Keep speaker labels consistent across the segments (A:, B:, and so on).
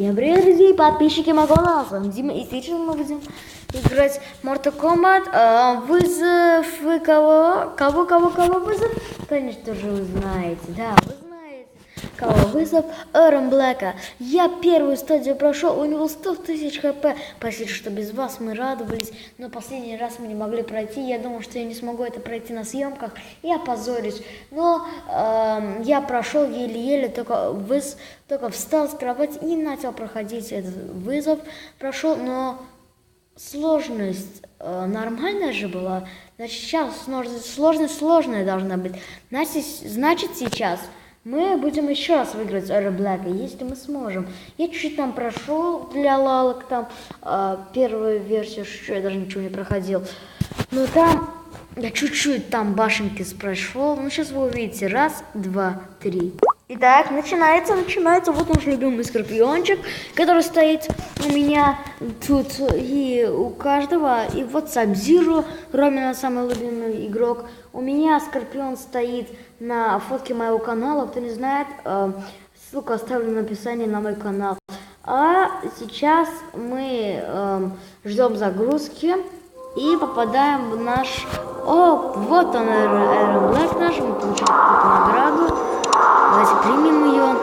A: Всем привет, друзья, подписчики моего канала, Дима, и сейчас мы будем играть Mortal Kombat, э, вызов, вы кого, кого, кого, кого вызов? Конечно же вы знаете, да, вы кого вызов, Эрон Блэка. Я первую стадию прошел, у него 100 тысяч хп, простите, что без вас мы радовались, но последний раз мы не могли пройти, я думал, что я не смогу это пройти на съемках, я позорюсь, но эм, я прошел еле-еле, только выз, только встал с кровати и начал проходить этот вызов, прошел, но сложность э, нормальная же была. Значит, сейчас сложность, сложность сложная должна быть. Значит, значит, сейчас мы будем еще раз выиграть Эра Блэка, если мы сможем. Я чуть-чуть там прошел для лалок, там э, первую версию, что я даже ничего не проходил. Но там я чуть-чуть там башенки прошел. Ну, сейчас вы увидите. Раз, два, три. Итак, начинается, начинается. Вот наш любимый скорпиончик, который стоит у меня тут и у каждого. И вот Сабзиру, Ромина самый любимый игрок. У меня скорпион стоит на фотке моего канала. Кто не знает, э, ссылку оставлю в описании на мой канал. А сейчас мы э, ждем загрузки и попадаем в наш... О, вот он, Эрон Блэк наш, мы получили какую-то награду. Давайте примем ее.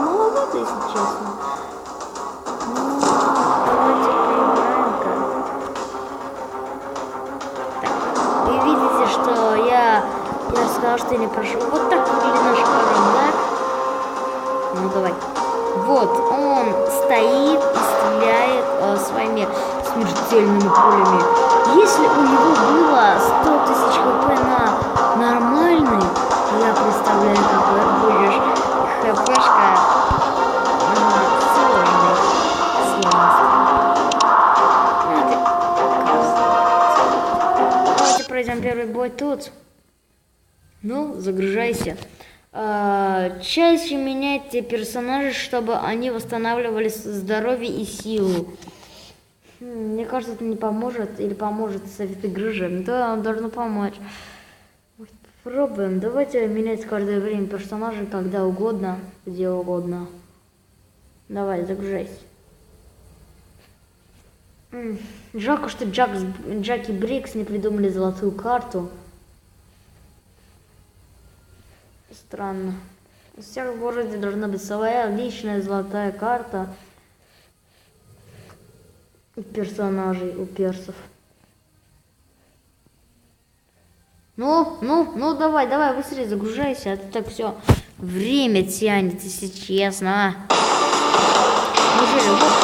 A: Маловато, если честно. Ну, вы видите, что я, я сказал, что я не прошел. Вот так выглядит наш Эрон Блэк. Ну давай. Вот, он стоит и стреляет э, своими смертельными пулями. Если у него было 100 тысяч хп на нормальный, я представляю, какой будешь хпшка на сложный сложности. Ты- Давайте пройдем первый бой тут. Ну, загружайся. А, чаще меняйте персонажей, чтобы они восстанавливали здоровье и силу. Мне кажется, это не поможет или поможет совет игры же. Да, он должен помочь. Вот Пробуем. Давайте менять каждое время персонажей, когда угодно, где угодно. Давай, загружайся. Жалко, что Джак, Джак Брикс не придумали золотую карту. Странно. У всех в городе должна быть своя личная золотая карта у персонажей, у персов. Ну, ну, ну давай, давай, быстрее загружайся, а то так все время тянет, если честно. Неужели вот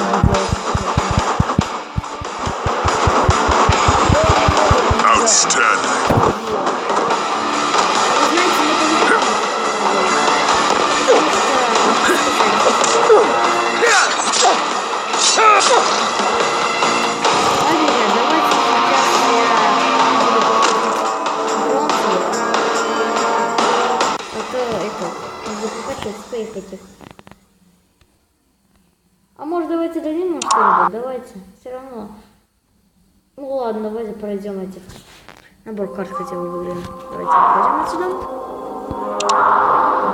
A: А может давайте дадим ему что-нибудь? Давайте. Все равно. Ну ладно, давайте пройдем этих. Набор карт хотя бы выиграем. Давайте пройдем отсюда.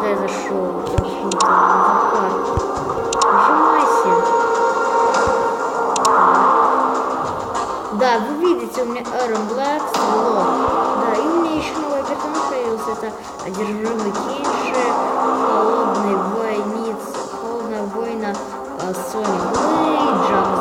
A: Да я зашел. Зашел. Нажимайся. Да, вы видите, у меня Эрон Блэк, Слот. Да, и у меня еще новый персонаж появился. Это одержимый Кейши, холодный войниц, холодная война Сони Блейд,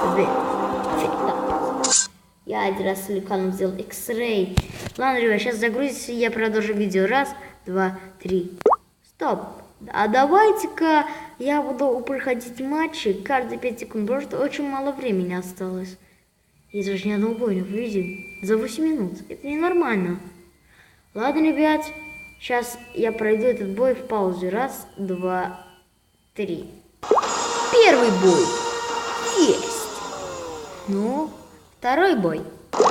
A: Фига. Я один раз Люканом сделал X-Ray. Ладно, ребят, сейчас загрузится, я продолжу видео. Раз, два, три. Стоп. А давайте-ка я буду проходить матчи каждые 5 секунд, потому что очень мало времени осталось. И даже ни одного боя не увидим. За 8 минут. Это ненормально. Ладно, ребят, сейчас я пройду этот бой в паузе. Раз, два, три. Первый бой. Ну, второй бой. Что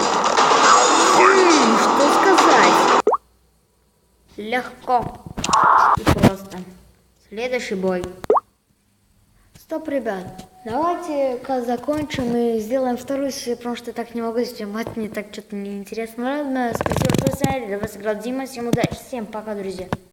A: сказать? Легко и просто. Следующий бой. Стоп, ребят. Давайте-ка закончим и сделаем вторую серию, потому что я так не могу снимать, мне так что-то неинтересно. Ладно, спасибо, что смотрели. Для вас играл Дима. Всем удачи, всем пока, друзья.